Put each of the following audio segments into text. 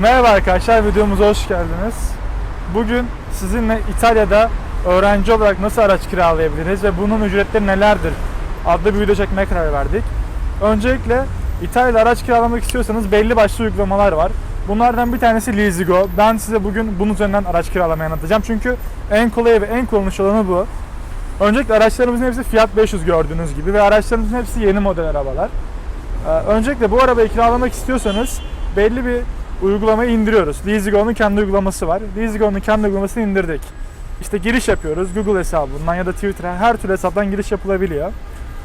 Merhaba arkadaşlar, videomuza hoş geldiniz. Bugün sizinle İtalya'da öğrenci olarak nasıl araç kiralayabiliriz ve bunun ücretleri nelerdir adlı bir video çekmeye karar verdik. Öncelikle İtalya'da araç kiralamak istiyorsanız belli başlı uygulamalar var. Bunlardan bir tanesi Leasygo. Ben size bugün bunun üzerinden araç kiralamayı anlatacağım. Çünkü en kolay ve en kullanışlı olanı bu. Öncelikle araçlarımızın hepsi Fiat 500 gördüğünüz gibi ve araçlarımızın hepsi yeni model arabalar. Ee, Öncelikle bu arabayı kiralamak istiyorsanız belli bir uygulamayı indiriyoruz. Leasygo'nun kendi uygulaması var. Leasygo'nun kendi uygulamasını indirdik. İşte giriş yapıyoruz Google hesabından ya da Twitter'a her türlü hesaptan giriş yapılabiliyor.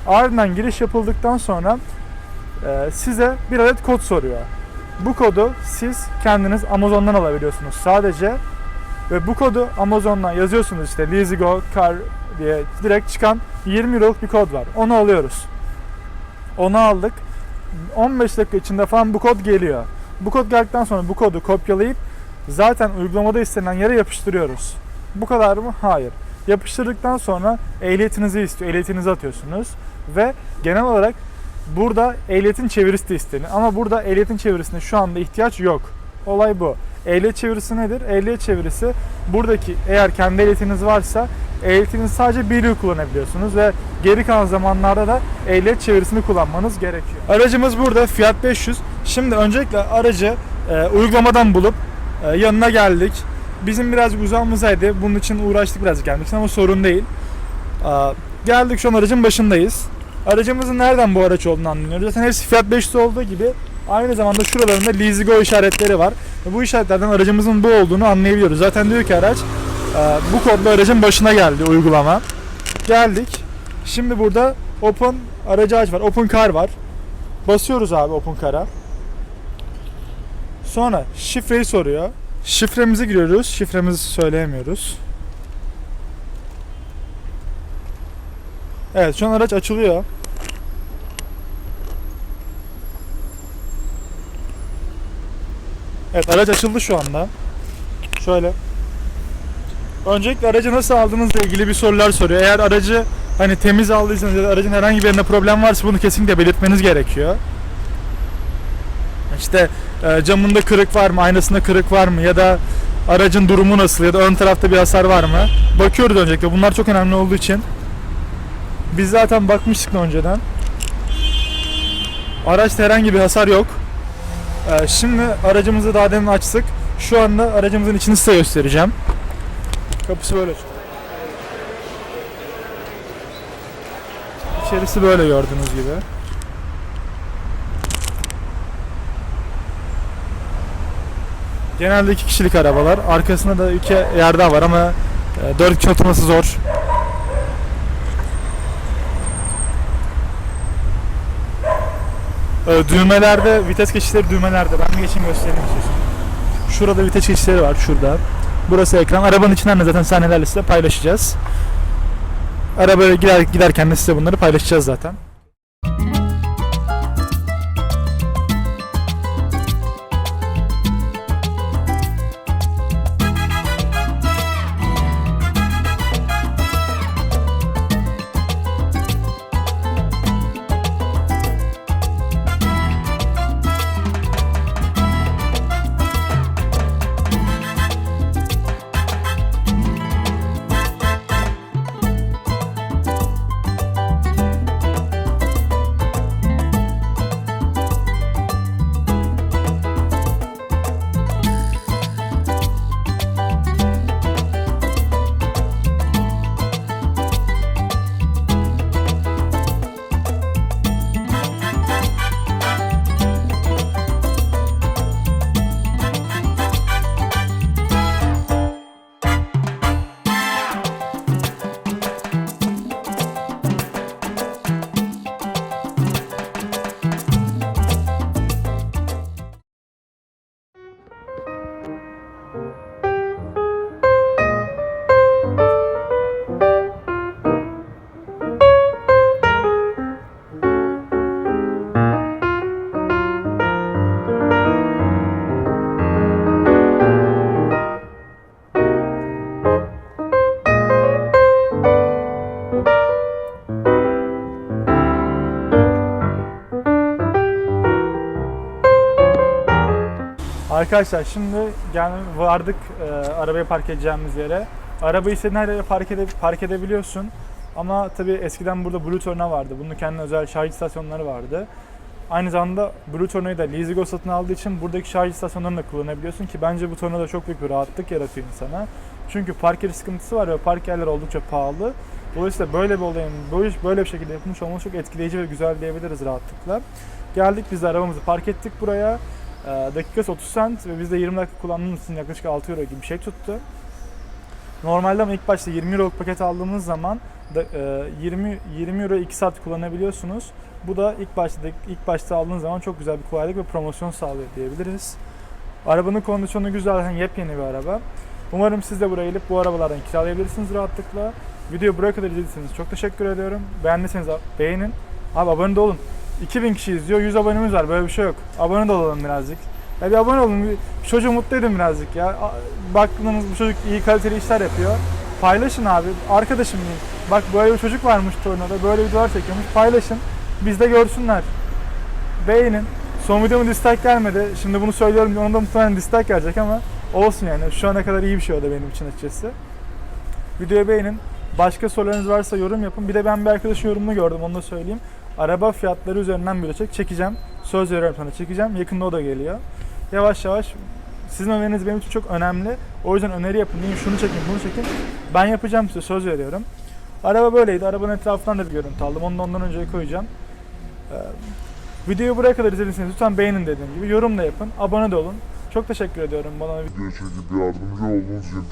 Ardından giriş yapıldıktan sonra e, size bir adet kod soruyor. Bu kodu siz kendiniz Amazon'dan alabiliyorsunuz sadece. Ve bu kodu Amazon'dan yazıyorsunuz işte Leasygo Car diye direkt çıkan 20 euroluk bir kod var. Onu alıyoruz. Onu aldık. 15 dakika içinde falan bu kod geliyor. Bu kod geldikten sonra bu kodu kopyalayıp zaten uygulamada istenilen yere yapıştırıyoruz. Bu kadar mı? Hayır. Yapıştırdıktan sonra ehliyetinizi istiyor. Ehliyetinizi atıyorsunuz ve genel olarak burada ehliyetin çevirisi de isteniyor. Ama burada ehliyetin çevirisine şu anda ihtiyaç yok. Olay bu. Ehliyet çevirisi nedir? Ehliyet çevirisi buradaki eğer kendi ehliyetiniz varsa ehliyetinizi sadece bir yıl kullanabiliyorsunuz ve geri kalan zamanlarda da ehliyet çevirisini kullanmanız gerekiyor. Aracımız burada Fiat 500. Şimdi öncelikle aracı e, uygulamadan bulup e, yanına geldik. Bizim birazcık uzağımızdaydı. Bunun için uğraştık birazcık gelmek için ama sorun değil. Aa, geldik şu an aracın başındayız. Aracımızın nereden bu araç olduğunu anlıyoruz. Zaten hepsi Fiat 500 olduğu gibi aynı zamanda şuralarında Leasygo işaretleri var. Bu işaretlerden aracımızın bu olduğunu anlayabiliyoruz. Zaten diyor ki araç e, bu kodlu aracın başına geldi uygulama. Geldik. Şimdi burada Open aracı aç var. Open Car var. Basıyoruz abi Open Car'a. Sonra şifreyi soruyor. Şifremizi giriyoruz. Şifremizi söyleyemiyoruz. Evet şu an araç açılıyor. Evet araç açıldı şu anda. Şöyle. Öncelikle aracı nasıl aldığınızla ilgili bir sorular soruyor. Eğer aracı hani temiz aldıysanız ya da aracın herhangi bir yerinde problem varsa bunu kesinlikle belirtmeniz gerekiyor. İşte e, camında kırık var mı, aynasında kırık var mı ya da aracın durumu nasıl ya da ön tarafta bir hasar var mı? Bakıyoruz öncelikle. Bunlar çok önemli olduğu için. Biz zaten bakmıştık önceden. Araçta herhangi bir hasar yok. Ee, şimdi aracımızı daha demin açtık. Şu anda aracımızın içini size göstereceğim. Kapısı böyle. İçerisi böyle gördüğünüz gibi. Genelde iki kişilik arabalar. Arkasında da iki yer daha var ama e, dört kişi oturması zor. Ee, Düğmelerde, vites geçişleri düğmelerde. Ben de geçeyim göstereyim istiyorsun. Şurada vites geçişleri var, şurada. Burası ekran. Arabanın içinden de zaten sahnelerle size paylaşacağız. Arabaya gider, giderken de size bunları paylaşacağız zaten. Arkadaşlar şimdi gel vardık e, arabayı park edeceğimiz yere. Arabayı istediğin her yere park, ede, park edebiliyorsun. Ama tabii eskiden burada Blue Torna vardı. Bunun kendi özel şarj istasyonları vardı. Aynı zamanda Blue Torna'yı da Leasingo satın aldığı için buradaki şarj istasyonlarını da kullanabiliyorsun ki bence bu tornada çok büyük bir rahatlık yaratıyor insana. Çünkü park yeri sıkıntısı var ve park yerleri oldukça pahalı. Dolayısıyla böyle bir olayın böyle, böyle bir şekilde yapılmış olması çok etkileyici ve güzel diyebiliriz rahatlıkla. Geldik biz de arabamızı park ettik buraya. Ee, dakikası 30 cent ve biz de 20 dakika kullandığımız için yaklaşık 6 euro gibi bir şey tuttu. Normalde ama ilk başta 20 euroluk paket aldığımız zaman da, e, 20 20 euro 2 saat kullanabiliyorsunuz. Bu da ilk başta ilk başta aldığınız zaman çok güzel bir kolaylık ve promosyon sağlıyor diyebiliriz. Arabanın kondisyonu güzel, yani yepyeni bir araba. Umarım siz de buraya gelip bu arabalardan kiralayabilirsiniz rahatlıkla. Videoyu buraya kadar izlediyseniz çok teşekkür ediyorum. Beğendiyseniz beğenin. Abi abone de olun. 2000 kişi izliyor, 100 abonemiz var. Böyle bir şey yok. Abone de olalım birazcık. Ya bir abone olun. Bir, çocuğu mutlu edin birazcık ya. Baktınız bu çocuk iyi kaliteli işler yapıyor. Paylaşın abi. Arkadaşım diyeyim. Bak böyle bir çocuk varmış tornada. Böyle videolar çekiyormuş. Paylaşın. Biz de görsünler. Beğenin. Son videomu dislike gelmedi. Şimdi bunu söylüyorum. Onda muhtemelen dislike gelecek ama olsun yani. Şu ana kadar iyi bir şey oldu benim için açıkçası. Videoyu beğenin. Başka sorularınız varsa yorum yapın. Bir de ben bir arkadaşın yorumunu gördüm onu da söyleyeyim. Araba fiyatları üzerinden bir çek çekeceğim. Söz veriyorum sana çekeceğim. Yakında o da geliyor. Yavaş yavaş sizin öneriniz benim için çok önemli. O yüzden öneri yapın. Deyin şunu çekin, bunu çekin. Ben yapacağım size söz veriyorum. Araba böyleydi. Arabanın etrafından da bir görüntü aldım. Onu da ondan önce koyacağım. Ee, videoyu buraya kadar izlediyseniz lütfen beğenin dediğim gibi. Yorum da yapın. Abone de olun. Çok teşekkür ediyorum bana Video çekip yardımcı olduğunuz için